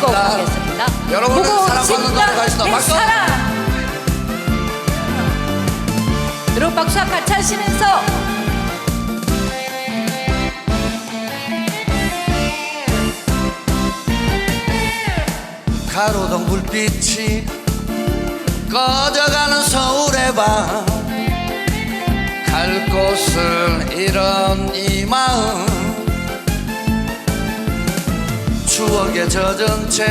곡 고맙습니다. 하겠습니다. 여러분은 보고 사랑받는 싶다, 노래가 있어. 내 박수! 사랑. 여러분 박수 한번 같이 하시면서 가로등 불빛이 꺼져가는 서울의 밤 갈 곳을 잃은 이 마음 추억에 젖은 채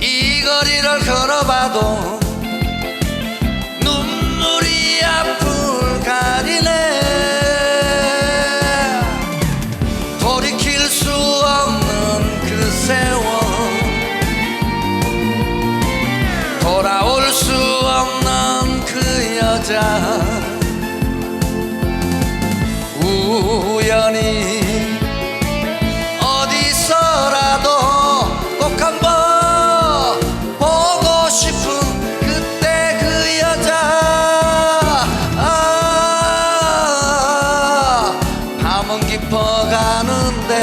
이 거리를 걸어봐도 눈물이 앞을 가리네 돌이킬 수 없는 그 세월. 돌아올 수 없는 그 여자. 우연히 깊어가는데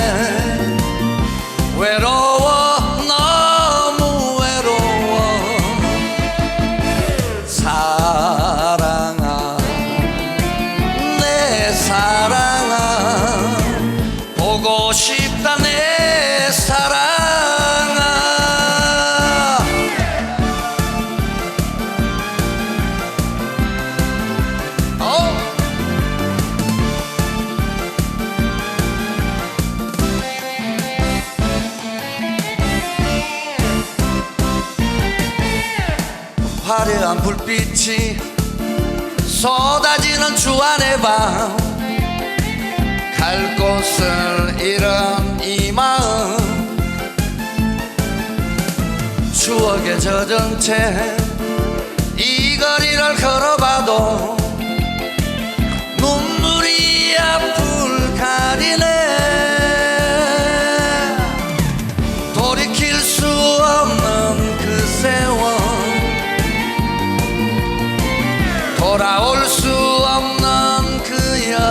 외로워 너무 외로워. 사랑아 내 사랑아 보고 싶다 내 사랑 화려한 불빛이 쏟아지는 주안의 밤. 갈 곳을 잃은 이 마음. 추억에 젖은 채 이 거리를 걸어봐도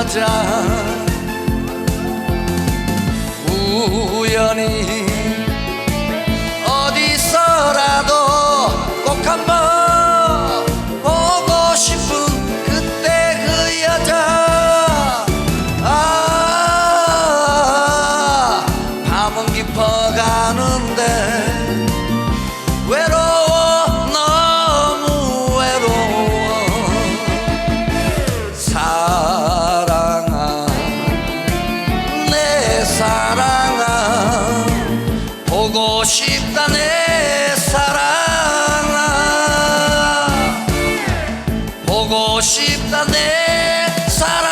여자. 우연히 사랑아.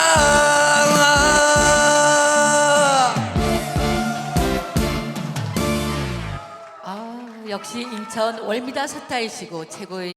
아, 역시 인천 월미다 사타이시고 최고의